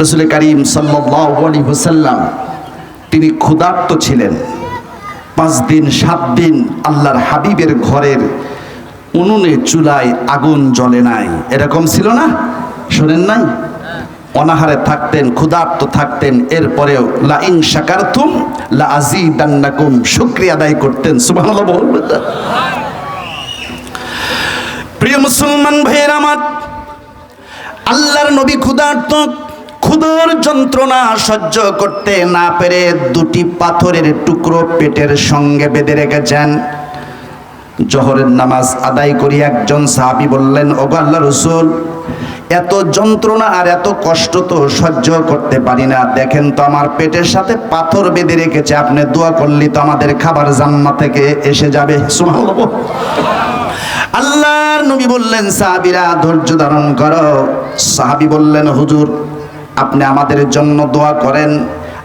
রসুল করিম সাল্লি হুসাল্লাম তিনি ক্ষুধার্ত ছিলেন। পাঁচ দিন, সাত দিন আল্লাহর হাবিবের ঘরের উনুনে, চুলায় আগুন জ্বলে নাই। এরকম ছিল না? শোনেন নাই? অনাহারে থাকতেন, ক্ষুধার্ত থাকতেন, এরপরেও লা ইন শাকারতুম লা আজিদান্নাকুম শুকরিয়া আদায় করতেন। সুবহানাল্লাহ প্রিয় মুসলমান ভাইয়ের আমার, আল্লাহর নবী ক্ষুধার্ত ক্ষুধার যন্ত্রণা সহ্য করতে না পেরে দুটি পাথরের টুকরো পেটের সঙ্গে বেঁধে রেখেছেন। জহরের নামাজ আদায় করি একজন সাহাবি বললেন ও আল্লাহ রসুল, এত যন্ত্রণা আর এত কষ্ট তো সহ্য করতে পারি না। দেখেন তো আমার পেটের সাথে পাথর বেঁধে রেখেছে, আপনি দোয়া করলি তো আমাদের খাবার জান্না থেকে এসে যাবে। আল্লাহর নবী বললেন, সাহাবিরা ধৈর্য ধারণ করো। সাহাবি বললেন, হুজুর আপনি আমাদের জন্য দোয়া করেন।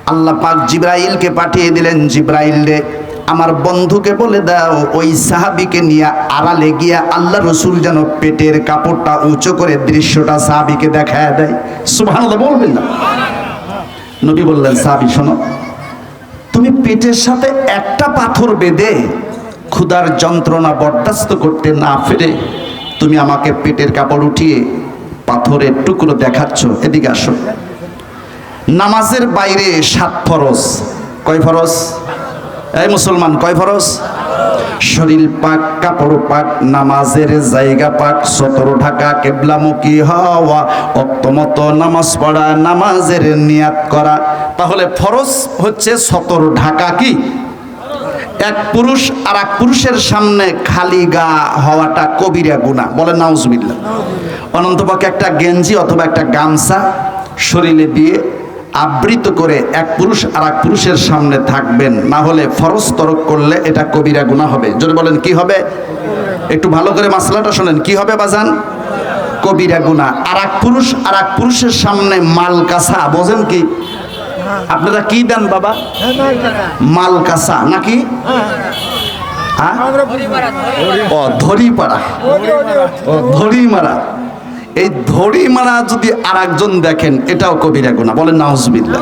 আল্লাহ পাক জিব্রাইলকে পাঠিয়ে দিলেন, জিব্রাইল রে, আমার বন্ধুকে বলে দাও, ওই সাহাবিকে নিয়ে আড়ালে গিয়া আল্লাহ রসুল যেন পেটের কাপড়টা উঁচু করে দৃশ্যটা সাহাবিকে দেখায় দেয়। সুবহানাল্লাহ বলবেন না। নবী বললেন, সাহাবি, শোনো, তুমি পেটের সাথে একটা পাথর বেঁধে ক্ষুধার যন্ত্রণা বরদাস্ত করতে না ফেরে তুমি আমাকে পেটের কাপড় উঠিয়ে পাথরের টুকরো দেখাচ্ছ, এদিকে আসো। নামাজের বাইরে সাত ফরজ। কয় ফরজ? এই মুসলমান, কয় ফরজ? শরীর পাক, কাপড় পাক, নামাজের জায়গা পাক, সতর ঢাকা কেবলামুখী হওয়া অক্তমত নামাজ পড়া, নামাজের নিয়াত করা। তাহলে ফরজ হচ্ছে সতর ঢাকা কি? এক পুরুষ আর এক পুরুষের সামনে খালি গা হওয়াটা কবিরা গুণা বলে নাউজবিল্লা অনন্তপক্ষে একটা গেঞ্জি অথবা একটা গামছা শরীরে দিয়ে আবৃত করে এক পুরুষ আর এক পুরুষের সামনে থাকবেন। না হলে ফরজ তরক করলে এটা কবিরা গুণা হবে। যদি বলেন কি হবে? একটু ভালো করে মাসলাটা শোনেন কি হবে বাজান? কবিরা গুণা আর এক পুরুষ আর এক পুরুষের সামনে মাল কাসা বোঝেন কি? আপনারা কি দেন বাবা? মাল কাসা নাকি? হ্যাঁ? ও ধরি পাড়া ও ধরি মারা এই ধরি মারা যদি আর একজন দেখেন এটাও কবিরা গুণা বলেন নাউজবিল্লা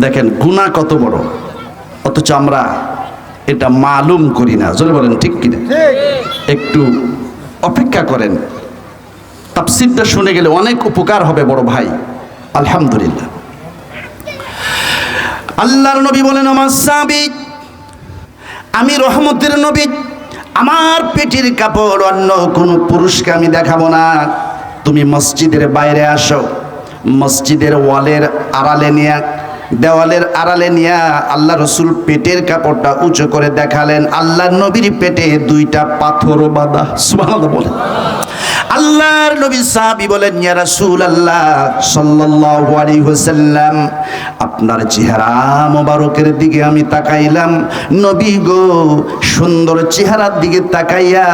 দেখেন গুণা কত বড়। অথচ আমরা এটা মালুম করি না। জোরে বলেন ঠিক কিনা? একটু অপেক্ষা করেন। তাফসিরটা শুনে গেলে অনেক উপকার হবে বড় ভাই। আলহামদুলিল্লাহ। আল্লাহর নবী বলেন আমার সাবিক আমি রহমতের নবী। আমার পেটের কাপড় অন্য কোনো পুরুষকে আমি দেখাবো না। তুমি মসজিদের বাইরে আসো। মসজিদের ওয়ালের আড়ালে নিয়ে, দেওয়ালের আড়ালে নিয়ে আল্লাহ রসুল পেটের কাপড়টা উঁচু করে দেখালেন। আল্লাহ নবীর পেটে দুইটা পাথর বাঁধা। সুবাহ বলে আল্লাহর নবী সাহাবী বলেন, ইয়া রাসূলুল্লাহ সাল্লাল্লাহু আলাইহি ওয়াসাল্লাম, আপনার চেহারা মোবারকের দিকে আমি তাকাইলাম। নবী গো, সুন্দর চেহারার দিকে তাকাইয়া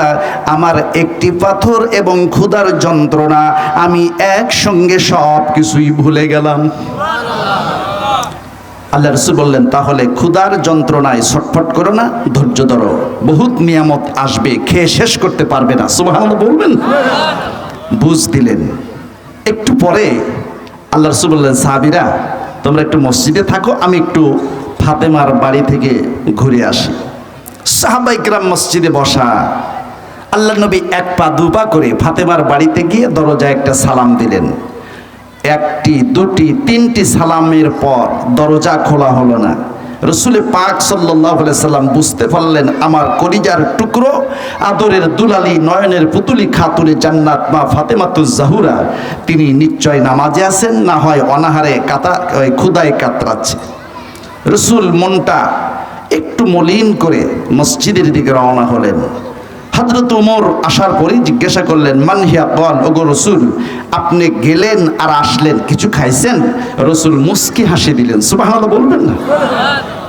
আমার একটি পাথর এবং ক্ষুধার যন্ত্রণা আমি একসঙ্গে সব কিছুই ভুলে গেলাম। আল্লাহ রসুল বললেন, তাহলে ক্ষুধার যন্ত্রণায় ছটফট করো না, ধৈর্য ধরো। বহুত নিয়ামত আসবে, খেয়ে শেষ করতে পারবে না। সুবাহ বলবেন? বুঝ দিলেন। একটু পরে আল্লাহ রসুল বললেন, সাহাবিরা, তোমরা একটু মসজিদে থাকো, আমি একটু ফাতেমার বাড়ি থেকে ঘুরে আসি। সাহাবাইকরাম মসজিদে বসা আল্লাহ নবী এক পা দু পা করে ফাতেমার বাড়িতে গিয়ে দরজায় একটা সালাম দিলেন। একটি, দুটি, তিনটি সালামের পর দরজা খোলা হলো না। রসুলে পাক সাল্লাম বুঝতে পারলেন, আমার করিজার টুকরো, আদরের দুলালি, নয়নের পুতুলি খাতুরে জান্নাত মা ফাতেমাতুজ জাহুরা, তিনি নিশ্চয় নামাজে আছেন, না হয় অনাহারে কাতা ক্ষুদায় কাতরাচ্ছে। রসুল মনটা একটু মলিন করে মসজিদের দিকে রওনা হলেন। হজরত উমর আসার পরেই জিজ্ঞাসা করলেন মানহিয়া কল ওগো রসুল, আপনি গেলেন আর আসলেন, কিছু খাইছেন? রসুল মুস্কি হাসি দিলেন সুবাহ বলবেন না?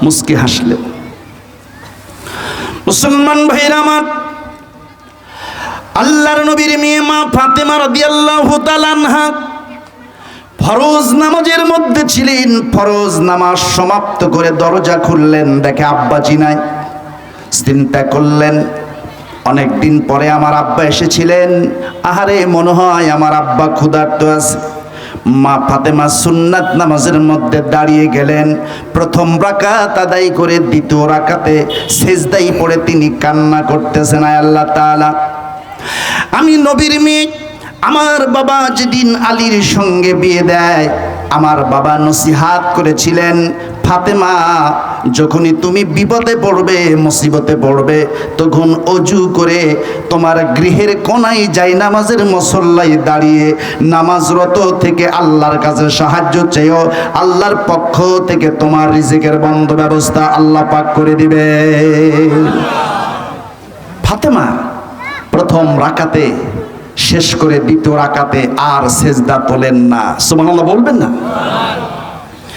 মুস্কি হাসলেন। মুসলমান ভাইরা আমার, আল্লাহর নবীর মেয়ে মা ফাতেমা রাদিয়াল্লাহু তাআলা আনহা ফরজ নামাজের মধ্যে ছিলেন। ফরজ নামাজ সমাপ্ত করে দরজা খুললেন, দেখে আব্বাজি নাই, চিন্তা করলেন অনেক দিন পরে আমার আব্বা এসেছিলেন। আহারে, মনে হয় আমার আব্বা ক্ষুধার্ত আছে মা ফাতেমা সুন্নাত নামাজের মধ্যে দাঁড়িয়ে গেলেন। প্রথম রাকাত আদায় করে দ্বিতীয় রাকাতে সেজদাই পড়ে তিনি কান্না করতেছেন, আয় আল্লাহ তাআলা। আমি নবীর মেয়ে, আমার বাবা যেদিন আলীর সঙ্গে বিয়ে দেয়, আমার বাবা নসিহাত করেছিলেন। ফাতেমা, যখনই তুমি বিপদে পড়বে, মুসিবতে পড়বে, তখন অজু করে তোমার গৃহের কোনায় যাই নামাজের মসল্লায় দাঁড়িয়ে নামাজরত থেকে আল্লাহর কাছে সাহায্য চেয়েও আল্লাহর পক্ষ থেকে তোমার রিজিকের বন্ধ ব্যবস্থা আল্লাহ পাক করে দিবে। ফাতেমা, প্রথম রাকাতে, শেষ করে দ্বিতীয় রাকাতে আর সেজদা তোলেন না। সুবহানাল্লাহ বলবেন না?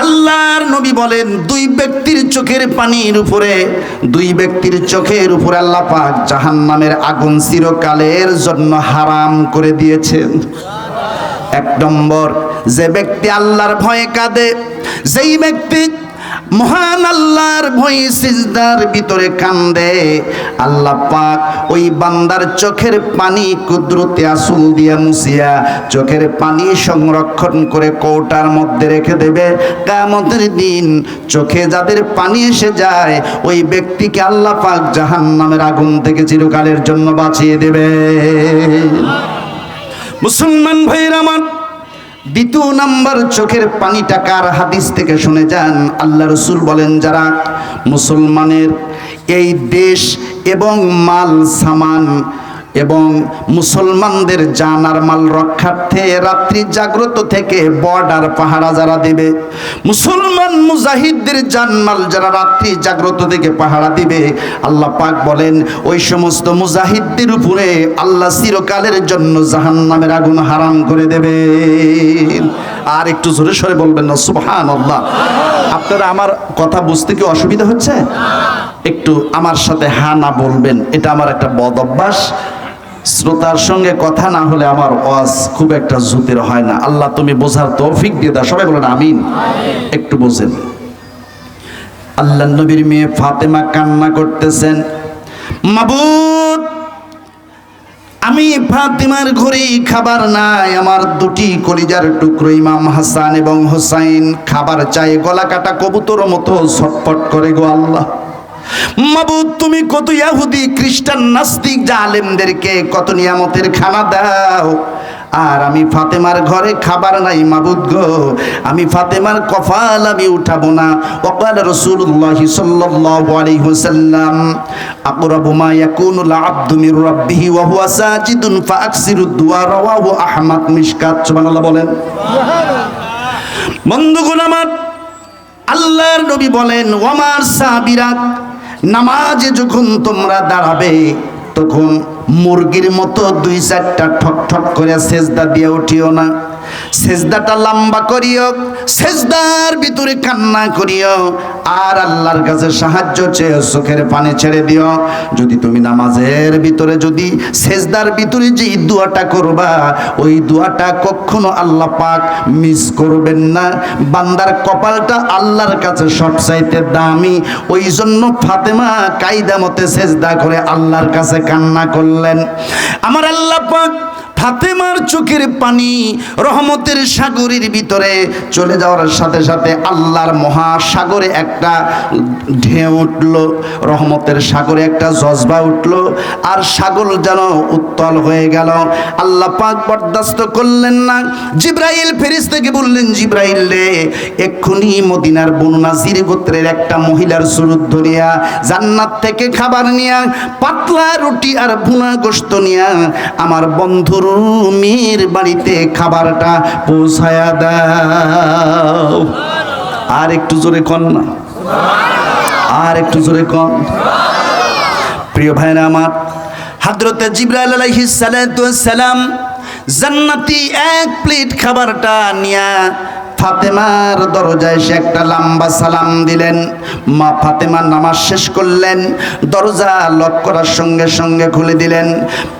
আল্লাহর নবী বলেন, দুই ব্যক্তির চোখের পানির উপরে, দুই ব্যক্তির চোখের উপরে আল্লাহ পাক জাহান্নামের আগুন চিরকালের জন্য হারাম করে দিয়েছেন। এক নম্বর, যে ব্যক্তি আল্লাহর ভয়ে কাঁদে, যেই ব্যক্তি মহান আল্লাহর ভয়ে সিজদার ভিতরে কান্দে। আল্লাহ পাক ওই বান্দার চোখের পানি কুদরতে আসুল দিয়া মুছিয়া চোখের পানি সংরক্ষণ করে কৌটার মধ্যে রেখে দেবে। কামতের দিন চোখে যাদের পানি এসে যায়, ওই ব্যক্তিকে আল্লাহ পাক জাহান্নামের আগুন থেকে চিরকালের জন্য বাঁচিয়ে দেবে। মুসলমান ভাইয়ের আমার দ্বিতীয় নাম্বার চোখের পানিটা কার হাদিস থেকে শুনে যান? আল্লাহ রসুল বলেন, যারা মুসলমানের এই দেশ এবং মাল সামান এবং মুসলমানদের জানার মাল রক্ষার্থে রাত্রি জাগ্রত থেকে বর্ডার পাহারা যারা দেবে, মুসলমান মুজাহিদদের জানমাল যারা রাত্রি জাগ্রত থেকে পাহারা দিবে, আল্লাহ পাক বলেন, ওই সমস্ত মুজাহিদদের উপরে আল্লাহ চিরকালের জন্য জাহান্নামের আগুন হারাম করে দেবে। আর একটু জোরে সরে বলবেন না সুবহান আল্লাহ আপনারা আমার কথা বুঝতে কি অসুবিধা হচ্ছে? একটু আমার সাথে হা না বলবেন, এটা আমার একটা বদ অভ্যাস। শ্রোতার সঙ্গে কথা না হলে আমার ওয়াজ খুব একটা জুতের হয় না। আল্লাহ তুমি বোঝার তৌফিক দিয়ে দাও। সবাই বলেন আমিন। একটু বোঝেন। আল্লাহ নবীর মেয়ে ফাতেমা কান্না করতেছেন। মাবুদ, আমি ফাতিমার ঘরে খাবার নাই। আমার দুটি কলিজার টুকরো ইমাম হাসান এবং হোসাইন। খাবার চাই, গলা কাটা কবুতর মতো ছটফট করে গো আল্লাহ। মাবুদ, তুমি কত ইয়াহুদি, খ্রিস্টান, নাস্তিক, জালেমদেরকে কত নিয়ামতের খানা দাও। আর আমি ফাতেমার ঘরে খাবার নাই মাবুদ গো। আমি ফাতেমার কফাল আমি উঠাবো না। ওকাল রসুল্লাহ সাল্লাল্লাহু আলাইহি ওয়াসাল্লাম, আকরাবু মা ইয়াকুনুল আবদু মির রাব্বিহি ওয়া হুয়া সাজিদুন ফাআকসিরু দুআ রাওয়াহু আহমদ মিশকাত। সুবহানাল্লাহ বলেন। বন্ধুগণ আমার, আল্লাহর নবী বলেন ওমার সাহাবীরা নামাজে যখন তোমরা দাঁড়াবে, তখন মুরগির মতো দুই চারটা ঠক ঠক করে সেজদা দিয়ে উঠিও না। সেজদাটা লম্বা করিও, সেজদার ভিতরে কান্না করিও, আর আল্লাহর কাছে সাহায্য চেয়ে চোখের পানি ছেড়ে দিও। যদি তুমি নামাজের ভিতরে যদি সেজদার ভিতরে যে দোয়াটা করবা, ওই দোয়াটা কখনো আল্লাহ পাক মিস করবেন না। বান্দার কপালটা আল্লাহর কাছে সবচাইতে দামি। ওই জন্য ফাতেমা কায়দা মতে সেজদা করে আল্লাহর কাছে কান্না করলেন। আমার আল্লাহ পাক ফাতেমার চোখের পানি রহমতের সাগরের ভিতরে চলে যাওয়ার সাথে সাথে আল্লাহর মহাসাগরে একটা ঢেউ উঠল, রহমতের সাগরে একটা জজবা উঠল, আর সাগর যেন উত্তল হয়ে গেল। আল্লাহ পাক বরদাস্ত করলেন না। জিব্রাইল ফেরিস থেকে বললেন, জিব্রাইল রে, এক্ষুনি মদিনার বনুনাজির গোত্রের একটা মহিলার সুরুত ধরিয়া জান্নাত থেকে খাবার নিয়া, পাতলা রুটি আর ভুনা গোস্ত নিয়া, আমার বন্ধুর মেয়ের বাড়িতে খাবারটা পৌঁছায়া দাও। আর একটু জোরে কন না। আর একটু জোরে কন। প্রিয় ভাইরা আমার হাজরতে জিব্রাইল আলাইহিস সালাম জান্নাতি এক প্লেট খাবারটা নিয়া ফাতেমার দরজায় সে একটা লম্বা সালাম দিলেন। মা ফাতেমা নামাজ শেষ করলেন, দরজা লক করার সঙ্গে সঙ্গে খুলে দিলেন।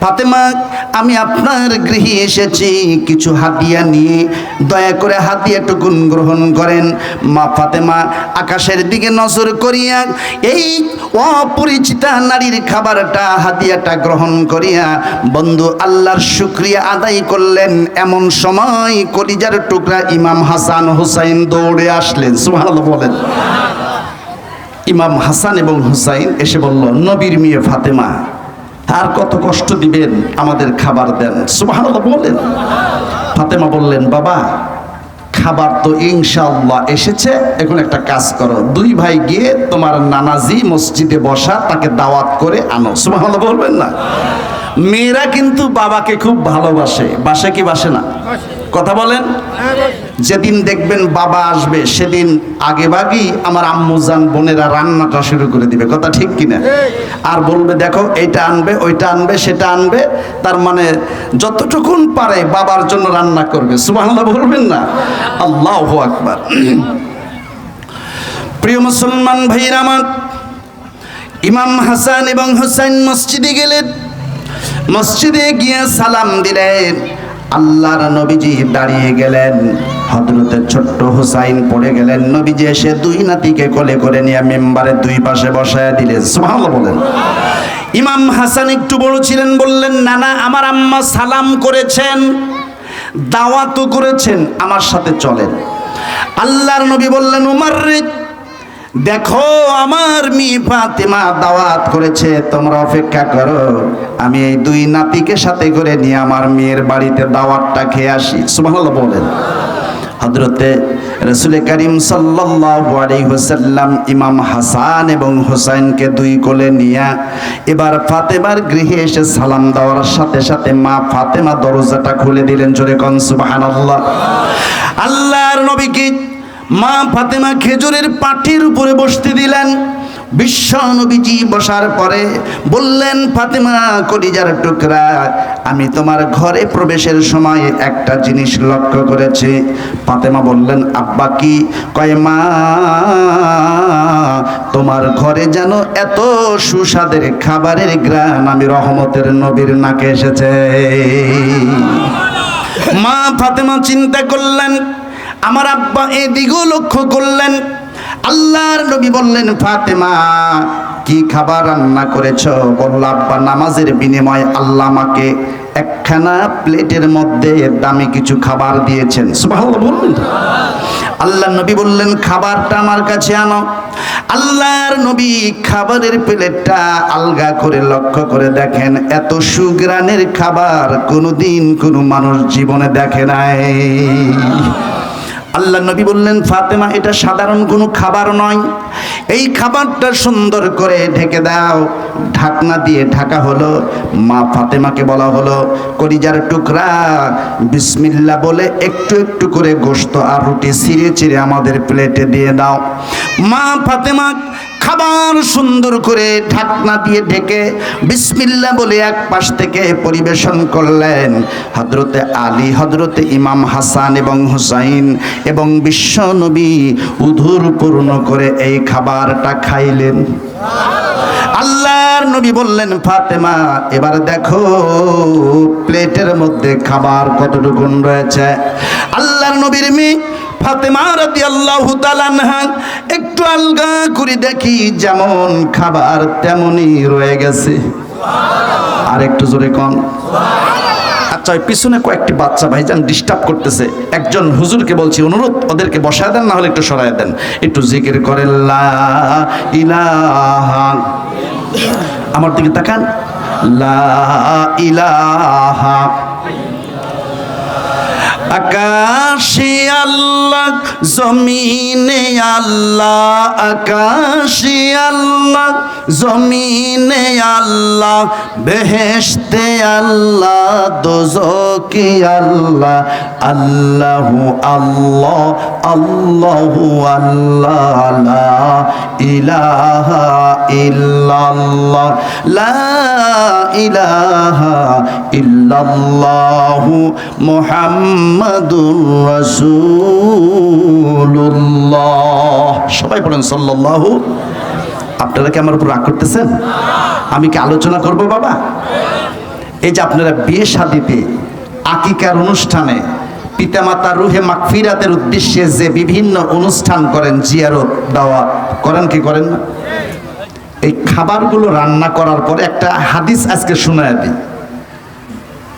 ফাতেমা, আমি আপনার গৃহে এসেছি, কিছু হাতিয়া নিয়ে দয়া করে হাতিয়াটুকুন গ্রহণ করেন। মা ফাতেমা, আকাশের দিকে নজর করিয়া এই অপরিচিতা নারীর খাবারটা, হাতিয়াটা গ্রহণ করিয়া বন্ধু আল্লাহর শুক্রিয়া আদায় করলেন। এমন সময় কলিজার টুকরা ইমাম হাসান হুসাইন দৌড়ে আসলেন, সুবহানাল্লাহ বলেন। ইমাম হাসান এবং হুসাইন এসে বলল, নবীর মেয়ে ফাতেমা, আর কত কষ্ট দিবেন, আমাদের খাবার দেন। সুবহানাল্লাহ বলেন। ফাতেমা বললেন, বাবা, খাবার তো ইনশাল্লাহ এসেছে, এখন একটা কাজ করো। দুই ভাই গিয়ে তোমার নানাজি মসজিদে বসা, তাকে দাওয়াত করে আনো। সুবহানাল্লাহ বলবেন না? মেয়েরা কিন্তু বাবাকে খুব ভালোবাসে। বাসে কি বাসে না? কথা বলেন। যেদিন দেখবেন বাবা আসবে, সেদিন আগে বাগি আমার আম্মুজান বোনেরা রান্নাটা শুরু করে দিবে। কথা ঠিক কিনা? আর বলবে, দেখো, এইটা আনবে, ওইটা আনবে, সেটা আনবে। তার মানে যতটুকুন পারে বাবার জন্য রান্না করবে। সুবহানাল্লাহ বলবেন না? আল্লাহু আকবার। প্রিয় মুসলমান ভাইরা আমার, ইমাম হাসান এবং হুসাইন মসজিদে গেলেন। মসজিদে গিয়ে সালাম দিলেন। আল্লাহর নবীজি দাঁড়িয়ে গেলেন। হজরতের ছোট্ট হুসাইন পড়ে গেলেন। নবীজি এসে দুই নাতিকে কোলে করে নিয়ে মেম্বারের দুই পাশে বসায় দিলেন। সুবহানাল্লাহ বলেন। ইমাম হাসান একটু বড় ছিলেন, বললেন, নানা, আমার আম্মা সালাম করেছেন, দাওয়াতও করেছেন, আমার সাথে চলেন। আল্লাহর নবী বললেন, উমার দেখো, আমার মেয়ে ফাতেমা দাওয়াত করেছে, তোমরা অপেক্ষা করো। আমি এই দুই নাতিকে সাথে করে নিয়ে আমার মেয়ের বাড়িতে দাওয়াতটা খেয়ে আসি। সুবহানাল্লাহ বলেন। হজরতে রসুল করিম ওয়াসাল্লাম ইমাম হাসান এবং হুসাইনকে দুই কোলে নিয়ে এবার ফাতেমার গৃহে এসে সালাম দেওয়ার সাথে সাথে মা ফাতেমা দরজাটা খুলে দিলেন জোরে কন সুবহানাল্লাহ। আল্লাহর নবীকে মা ফাতেমা খেজুরের পাটির উপরে বসতে দিলেন। বিশ্ব নবীজি বসার পরে বললেন, ফাতেমা, কলিজার টুকরা, আমি তোমার ঘরে প্রবেশের সময় একটা জিনিস লক্ষ্য করেছি। ফাতেমা বললেন, আব্বা কি? কয়, মা, তোমার ঘরে যেন এত সুস্বাদের খাবারের গ্রান আমি রহমতের নবীর নাকে এসেছে। মা ফাতেমা চিন্তা করলেন আমার আব্বা এদিকেও লক্ষ্য করলেন। আল্লাহর নবী বললেন, ফাতেমা, কি খাবার রান্না করেছ? বলল, আব্বা, নামাজের বিনিময়ে আল্লাহ আমাকে একখানা প্লেটের মধ্যে দামি কিছু খাবার দিয়েছেন। বললেন আল্লাহ নবী বললেন, খাবারটা আমার কাছে আনো। আল্লাহর নবী খাবারের প্লেটটা আলগা করে লক্ষ্য করে দেখেন, এত সুগ্রানের খাবার কোনোদিন কোনো মানুষ জীবনে দেখে নাই। আল্লাহ নবী বললেন, ফাতেমা, এটা সাধারণ কোনো খাবার নয়। এই খাবারটা সুন্দর করে ঢেকে দাও। ঢাকনা দিয়ে ঢাকা হলো। মা ফাতেমাকে বলা হলো করিজার টুকরা বিসমিল্লা বলে একটু একটু করে গোস্ত আর রুটি ছিঁড়ে ছিঁড়ে আমাদের প্লেটে দিয়ে দাও। মা ফাতেমা খাবার সুন্দর করে ঢাকনা দিয়ে ঢেকে বিসমিল্লা বলে এক পাশ থেকে পরিবেশন করলেন। হজরতে আলী হজরতে ইমাম হাসান এবং হুসাইন এবং বিশ্ব নবী উধুর পূর্ণ করে এই খাবারটা খাইলেন। আল্লাহর নবী বললেন, ফাতেমা, এবার দেখো, প্লেটের মধ্যে খাবার কতটুকুন রয়েছে? আল্লাহর নবীর মেয়ে ফাতেমা তাআলা আনহা একটু আলগা করে দেখি যেমন খাবার তেমনই রয়ে গেছে। আর একটু জোরে কম আচ্ছা পিছনে কয়েকটি বাচ্চা ভাইজান ডিস্টার্ব করতেছে। একজন হুজুরকে বলছি অনুরোধ ওদেরকে বসায় দেন না হলে একটু সরায় দেন। একটু জিকির করেন লা ইলাহা আমার দিকে তাকান। লা ইলাহা আকাশে আল্লাহ, জমিনে আল্লাহ, আকাশে আল্লাহ, জমিনে আল্লাহ, বেহেশতে আল্লাহ দোজকে আল্লাহ, আল্লাহু আল্লাহ আল্লাহু আল্লাহ, লা ইলাহা ইল্লাল্লাহ, লা ইলাহা ইল্লাল্লাহু মুহাম্মাদ মুহাম্মাদুর রাসূলুল্লাহ। সবাই বলেন সাল্লাল্লাহু। আপনারা কি আমার উপর রাগ করতেছেন? আমি কি আলোচনা করব বাবা? এই যে আপনারা বিয়ে শাদিতে, আকিকার অনুষ্ঠানে পিতামাতা রুহে মাকফিরাতের উদ্দেশ্যে যে বিভিন্ন অনুষ্ঠান করেন, জিয়ারত দাওয়া করেন কি করেন না? এই খাবারগুলো রান্না করার পরে একটা হাদিস আজকে শোনায় দিই।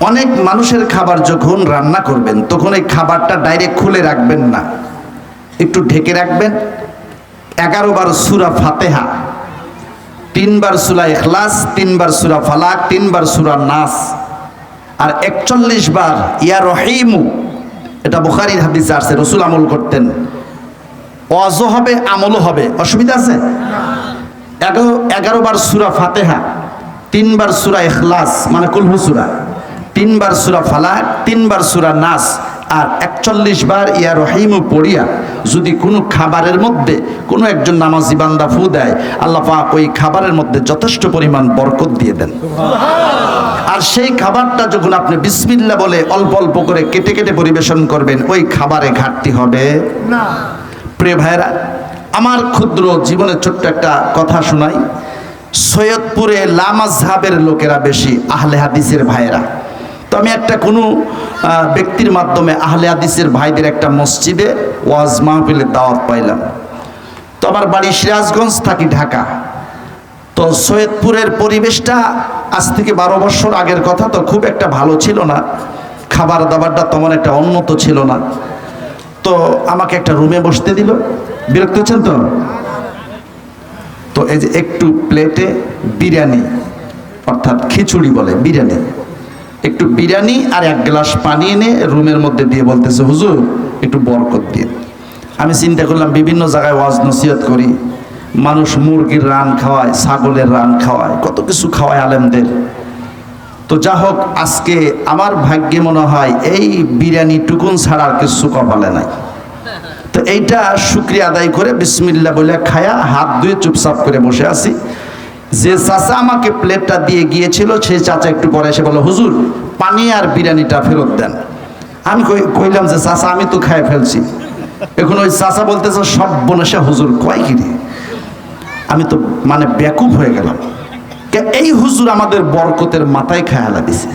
অনেক মানুষের খাবার যখন রান্না করবেন, তখন এই খাবারটা ডাইরেক্ট খুলে রাখবেন না। একটু ঢেকে রাখবেন। এগারো বার সুরা ফাতেহা তিনবার সুরা এখলাস তিনবার সুরা ফালাক তিনবার সুরা নাস। আর একচল্লিশ বার, ইয়া রহিমু, এটা বুখারির হাদিসে আসছে, রসুল আমল করতেন। অজও হবে, আমলও হবে, অসুবিধা আছে? এগারো এগারো বার সুরা ফাতেহা তিনবার সুরা এখলাস মানে কুলহু সুরা। তিনবার সুরা ফালাক তিনবার সুরা নাস আর একচল্লিশ বার ইয়া রহিমু পড়িয়া যদি কোনো খাবারের মধ্যে কোনো একজন নামাজি বান্দা ফু দেয় আল্লাহ পাক ওই খাবারের মধ্যে যথেষ্ট পরিমাণ বরকত দিয়ে দেন। আর সেই খাবারটা যখন আপনি বিসমিল্লা বলে অল্প অল্প করে কেটে কেটে পরিবেশন করবেন ওই খাবারে ঘাটতি হবে? না। প্রিয় ভাইরা আমার ক্ষুদ্র জীবনের ছোট্ট একটা কথা শোনাই। সৈয়দপুরে লামাজহাবের লোকেরা বেশি আহলে হাদিসের ভাইয়েরা। তো আমি একটা কোনো ব্যক্তির মাধ্যমে আহলে হাদিসের ভাইদের একটা মসজিদে ওয়াজ মাহফিলের দাওয়াত পাইলাম। তো আমার বাড়ি সিরাজগঞ্জ, থাকি ঢাকা। তো সৈয়দপুরের পরিবেশটা আজ থেকে বারো বছর আগের কথা, তো খুব একটা ভালো ছিল না। খাবার দাবারটা তেমন একটা উন্নত ছিল না। তো আমাকে একটা রুমে বসতে দিল। বিরক্ত হচ্ছেন তো? তো এই যে একটু প্লেটে বিরিয়ানি, অর্থাৎ খিচুড়ি বলে, বিরিয়ানি। একটু বিরিয়ানি আর এক গ্লাস পানি এনে রুমের মধ্যে দিয়ে বলতেছে, হুজুর, একটু বরকত দিয়ে আমি চিন্তা করলাম, বিভিন্ন জায়গায় ওয়াজ নসিহত করি। মানুষ মুরগির রান খাওয়ায়, ছাগলের রান খাওয়ায়, কত কিছু খাওয়ায় আলেমদের। তো যা হোক, আজকে আমার ভাগ্যে মনে হয় এই বিরিয়ানি টুকুন ছাড়া আর কিছু কপালে নাই। তো এইটা শুক্রিয়া আদায় করে বিসমিল্লা বলে খায়া হাত ধুয়ে চুপচাপ করে বসে আছি। যে চাচা আমাকে প্লেটটা দিয়ে গিয়েছিল সেই চাচা একটু পরে এসে বলো হুজুর, পানি আর বিরিয়ানিটা ফেরত দেন। আমি কই- কইলাম যে, চাচা, আমি তো খাই ফেলছি। এখন ওই চাচা বলতেছে সব বনেশা হুজুর কয় কি আমি তো মানে ব্যাকুপ হয়ে গেলাম। এই হুজুর আমাদের বরকতের মাথায় খেয়ালা দিছে।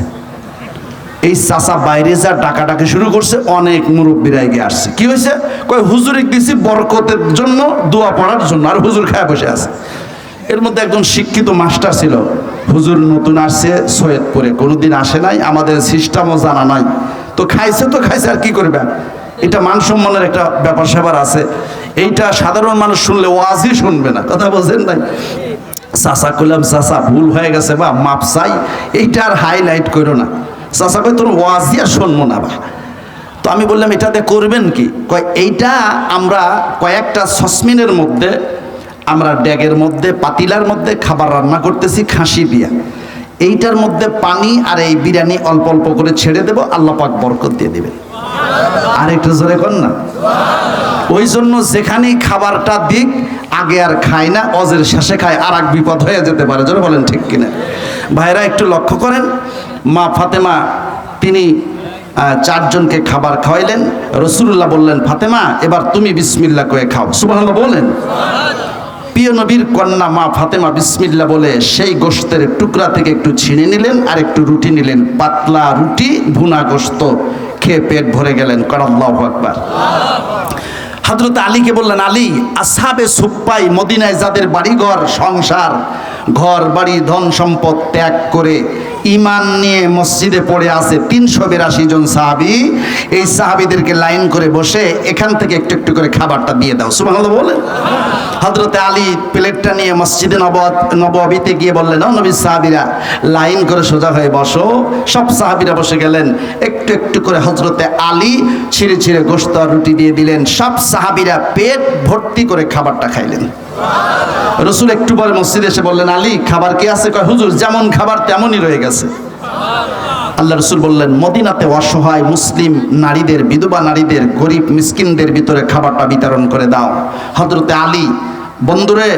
এই চাচা বাইরে যা ডাকা ডাকি শুরু করছে, অনেক মুরব্বীরা এগিয়ে আসছে। কি হয়েছে কয়, হুজুরে দিছি বরকতের জন্য, দোয়া পড়ার জন্য, আর হুজুর খায় বসে আছে। এর মধ্যে একজন শিক্ষিত মাস্টার ছিল। হুজুর নতুন আসছে সৈয়দপুরে, কোনোদিন আসে নাই, আমাদের সিস্টেমও জানা নাই। তো খাইছে তো খাইছে, আর কি করবে? এটা মান সম্মানের একটা ব্যাপার স্যাপার আছে। এইটা সাধারণ মানুষ শুনলে ওয়াজই শুনবে না। কথা বলছেন নাই চাচা কইলাম, চাচা, ভুল হয়ে গেছে বা, মাপ চাই। এইটা আর হাইলাইট করো না। চাচা কই তোর ওয়াজি আর শুনব না বা। তো আমি বললাম এটাতে করবেন কি? কয়, এইটা আমরা কয়েকটা সসমিনের মধ্যে আমরা ড্যাগের মধ্যে, পাতিলার মধ্যে খাবার রান্না করতেছি, খাসি দিয়া। এইটার মধ্যে পানি আর এই বিরিয়ানি অল্প অল্প করে ছেড়ে দেবো, আল্লাহ পাক বরকত দিয়ে দেবেন। আর একটু জোরে কর না? ওই জন্য যেখানেই খাবারটা দিক, আগে আর খায় না, অজের শেষে খায় আর এক বিপদ হয়ে যেতে পারে। জোরে বলেন ঠিক কিনা? ভাইরা, একটু লক্ষ্য করেন, মা ফাতেমা, তিনি চারজনকে খাবার খাওয়াইলেন। রসুল্লাহ বললেন, ফাতেমা, এবার তুমি বিসমিল্লা করে খাও। সুবাহ বলেন। প্রিয় নবীর কন্যা মা ফাতেমা বিসমিল্লা বলে সেই গোস্তের টুকরা থেকে একটু ছিঁড়ে নিলেন আর একটু রুটি নিলেন। পাতলা রুটি, ভুনা গোস্ত। খেয়ে পেট ভরে গেলেন। করাল্লাহ আকবার। হজরত আলীকে বললেন, আলী আসাবে সুপ্পাই, মদিনায় যাদের বাড়িঘর, সংসার, ঘর, বাড়ি, ধন সম্পদ ত্যাগ করে ইমান নিয়ে মসজিদে পড়ে আছে তিনশো বিরাশি জন সাহাবি, এই সাহাবিদেরকে লাইন করে বসে এখান থেকে একটু একটু করে খাবারটা দিয়ে দাও। সুবাহ বলেন। হজরতে আলী প্লেটটা নিয়ে মসজিদে নব নববিতে গিয়ে বললেন নবী সাহাবিরা, লাইন করে সোজা হয়ে বসো। সব সাহাবিরা বসে গেলেন। একটু একটু করে হজরতে আলী ছিঁড়ে ছিঁড়ে গোস্ত রুটি দিয়ে দিলেন। সব সাহাবিরা পেট ভর্তি করে খাবারটা খাইলেন। রসুল একটু পরে মসজিদে এসে বললেন, আলী, খাবার কি আছে? কয়, হুজুর, যেমন খাবার তেমনই রয়ে গেছে। আল্লাহ রসুল বললেন, মদিনাতে অসহায় মুসলিম নারীদের, বিধবা নারীদের, গরিব মিসকিনদের ভিতরে খাবারটা বিতরণ করে দাও। হজরতে আলী, বন্ধুরে,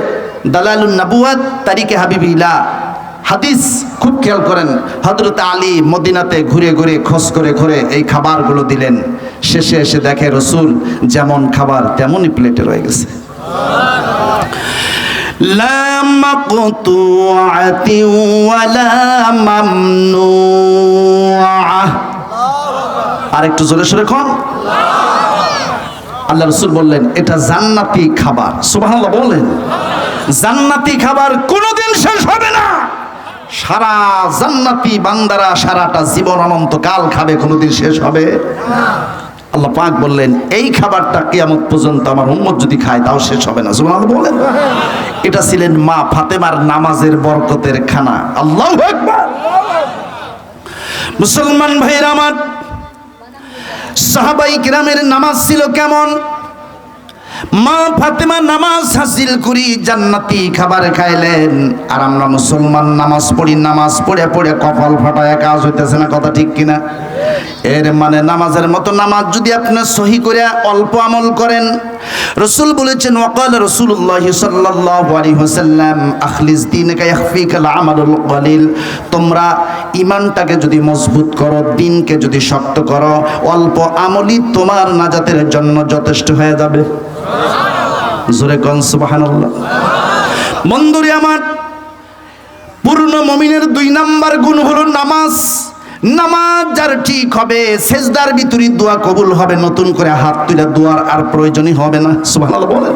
দালালুন নাবুয়াত তারিকে হাবিবিলা হাদিস খুব খেয়াল করেন হজরত আলী মদিনাতে ঘুরে ঘুরে খোঁজ করে ঘুরে এই খাবারগুলো দিলেন। শেষে এসে দেখে রসুল যেমন খাবার তেমনই প্লেটে রয়ে গেছে। لا مقطوعة ولا ممنوعة আর একটু জোরে সরে খন আল্লাহ রসুল বললেন এটা জান্নাতি খাবার সুবহানাল্লাহ বললেন জান্নাতি খাবার কোনোদিন শেষ হবে না সারা জান্নাতি বান্দারা সারাটা জীবন অনন্তকাল খাবে কোনোদিন শেষ হবে আল্লাহ পাক বললেন, এই খাবারটা কিয়ামত পর্যন্ত আমার উম্মত যদি খায়, তাও শেষ হবে না। সুবহানাল্লাহ বলেন। এটা ছিলেন মা ফাতেমার নামাজের বরকতের খানা। আল্লাহ মুসলমান ভাইরা আমার, সাহাবাই গ্রামের নামাজ ছিল কেমন? মা ফাতেমা নামাজ হাসিল করি, জান্নাতি খাবার খাইলেন। আর আমরা মুসলমান, নামাজ পড়ি, নামাজ পড়ে পড়ে কপাল ফাটায়, কাজ হইতেছে না, কথা ঠিক কিনা? এর মানে নামাজের মতো নামাজ যদি আপনি সহি করে অল্প আমল করেন, রসুল বলেছেন, ওয়াকাল রসুল্লাহ সাল্লাল্লাহু আলাইহি ওয়াসাল্লাম, আখলিস দীনকা ইয়াখফিকাল আমালুল তোমরা ইমানটাকে যদি মজবুত করো, দিনকে যদি শক্ত করো, অল্প আমলই তোমার নাজাতের জন্য যথেষ্ট হয়ে যাবে। জোরে কন, সুবহানাল্লাহ। বন্ধুরে আমার পূর্ণ মমিনের দুই নাম্বার গুণ হলো নামাজ। নামাজ যার ঠিক হবে, সেজদার ভিতরে দোয়া কবুল হবে, নতুন করে হাত তুলে দোয়ার আর প্রয়োজনই হবে না। সুবহানাল্লাহ বলেন।